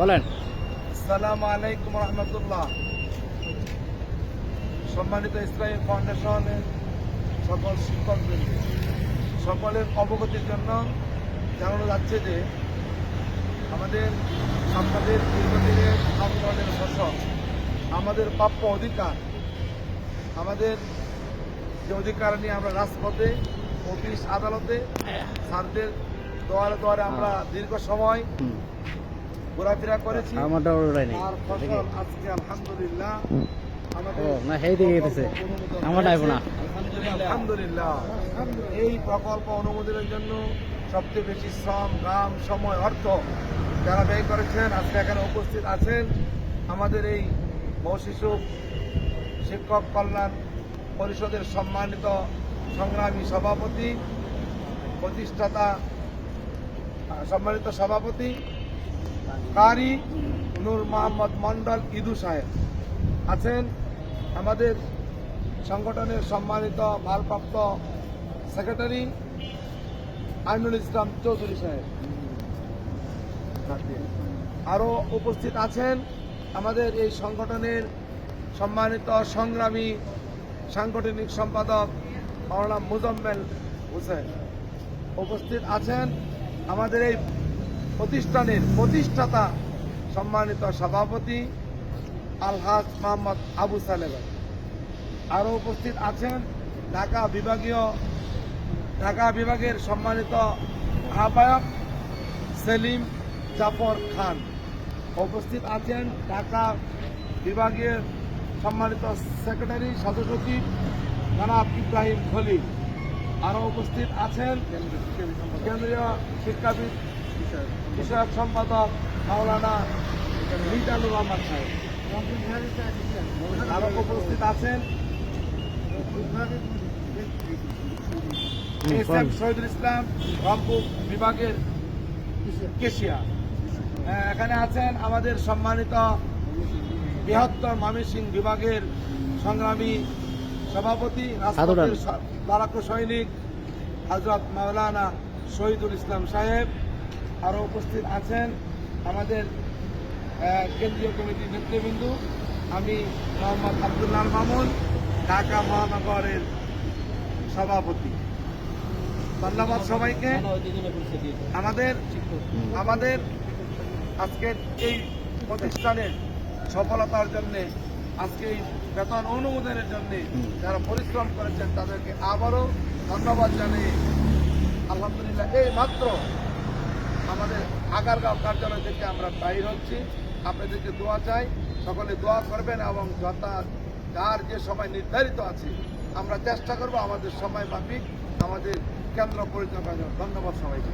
বলেন। সালাম আলাইকুম রহমতুল্লাহ। সম্মানিত ইসলামী ফাউন্ডেশনের সকল শিক্ষকবৃন্দ সকলের অবগতির জন্য জানানো যাচ্ছে যে আমাদের আপনাদের দীর্ঘদিনের আন্দোলনের ফসল আমাদের প্রাপ্য অধিকার আমাদের যে অধিকার নিয়ে আমরা রাজপথে অফিস আদালতে স্যারদের দোয়ারে দোয়ারে আমরা দীর্ঘ সময় ঘোরাফেরা করেছি। আমারটা ওটাই নেই। আর ফসল আজকে আলহামদুলিল্লাহ। আমাদের না, সেই দিকে গেছে। অনুমোদন আমার না। আলহামদুলিল্লাহ। এই প্রকল্প অনুমোদনের জন্য সবচেয়ে বেশি শ্রম গ্রাম সময় অর্থ যারা ব্যয় করেছেন আজকে এখানে উপস্থিত আছেন। আমাদের এই শিক্ষক কল্যাণ পরিষদের সম্মানিত সংগ্রামী সভাপতি প্রতিষ্ঠাতা সম্মানিত সভাপতি কারি নূর মোহাম্মদ মন্ডল ইদু সাহেব আছেন আমাদের সংগঠনের সম্মানিত ভারপ্রাপ্ত সেক্রেটারি আইনুল ইসলাম চৌধুরী সাহেব। আরও উপস্থিত আছেন আমাদের এই সংগঠনের সম্মানিত সংগ্রামী সাংগঠনিক সম্পাদক মাওলানা মুজম্মেল হোসেন। উপস্থিত আছেন আমাদের এই প্রতিষ্ঠানের প্রতিষ্ঠাতা সম্মানিত সভাপতি আলহাজ মোহাম্মদ আবু সালেম। আরও উপস্থিত আছেন ঢাকা বিভাগীয়, ঢাকা বিভাগের সম্মানিত আহ্বায়ক সেলিম জাফর খান। উপস্থিত আছেন ঢাকা বিভাগের সম্মানিত সেক্রেটারি সদস্য সচিব জনাব ইব্রাহিম খলিল। আরও উপস্থিত আছেন কেন্দ্রীয় শিক্ষাবিদ বিষয়ক সম্পাদক মাওলানা মিজানুর রহমান সাহেব। আরও উপস্থিত আছেন এস এম শহীদুল ইসলাম রংপুর বিভাগের কেশিয়া। হ্যাঁ, এখানে আছেন আমাদের সম্মানিত বৃহত্তর ময়মনসিং বিভাগের সংগ্রামী সভাপতি। লড়াকু সৈনিক হজরত মাওলানা শহীদুল ইসলাম সাহেব আরও উপস্থিত আছেন। আমাদের কেন্দ্রীয় কমিটির নেতৃবৃন্দ আমি মোহাম্মদ আবদুল্লাহ মামুন ঢাকা মহানগরের সভাপতি। ধন্যবাদ সবাইকে। আমাদের আমাদের আজকের এই প্রতিষ্ঠানের সফলতার জন্য আজকে এই বেতন অনুমোদনের জন্য যারা পরিশ্রম করেছেন তাদেরকে আবারও ধন্যবাদ জানিয়ে আলহামদুলিল্লাহ এই মাত্র আমাদের আগারগাঁও কার্যালয় থেকে আমরা বাইর হচ্ছি। আপনাদেরকে দোয়া চাই। সকলে দোয়া করবেন এবং যথা যার যে সময় নির্ধারিত আছে আমরা চেষ্টা করব আমাদের সময় মাফিক আমাদের কেন্দ্র পরিচালনা ধন্যবাদ সবাইকে।